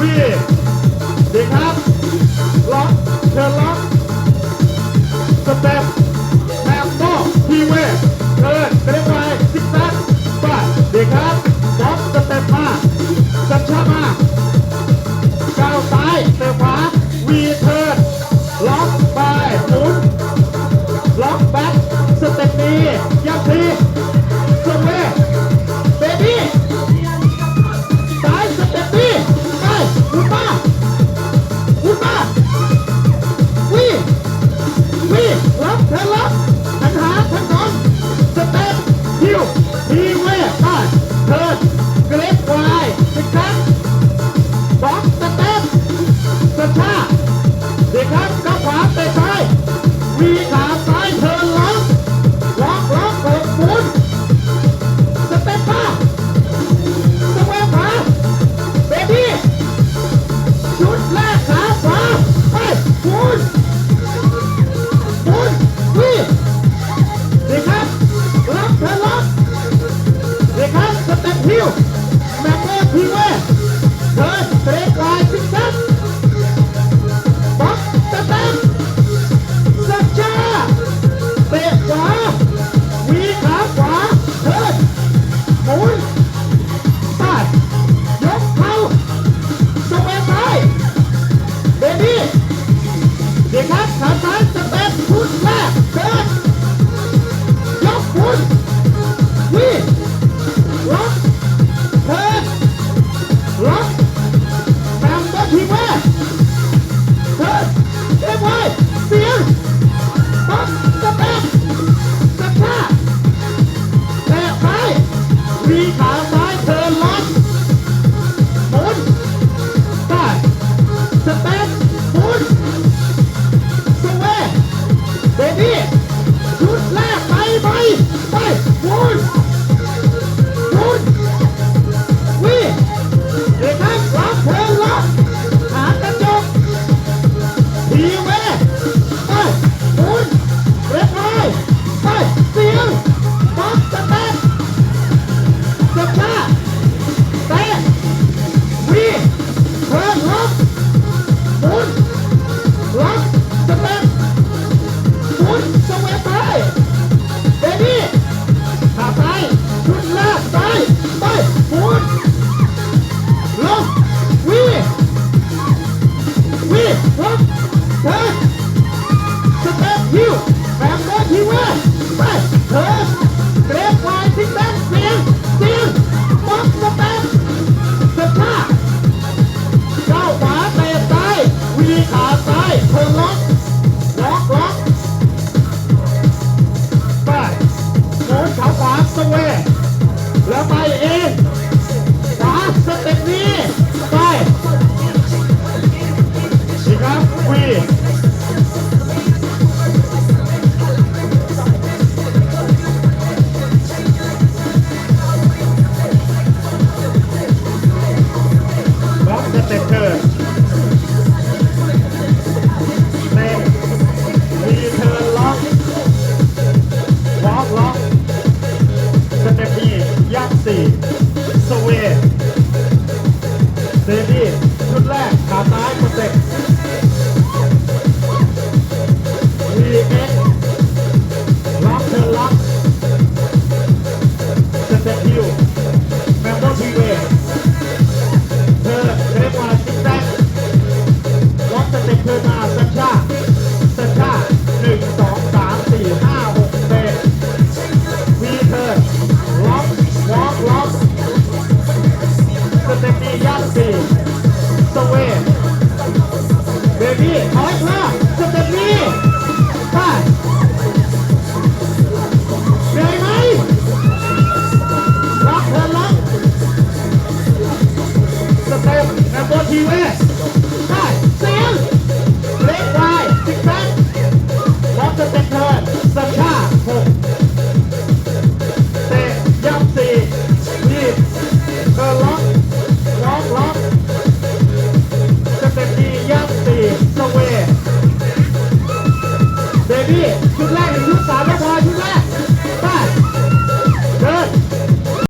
วีเด็กครับ ล็อกเชิญล็อกสเต็ปแฮมโบทีเวเชิญเด็นไปซิกแซกไปเด็กครับบ็อกสเต็ปมา แบบนี้คุณแม่เดินเตะกาย What? Steve. U.S.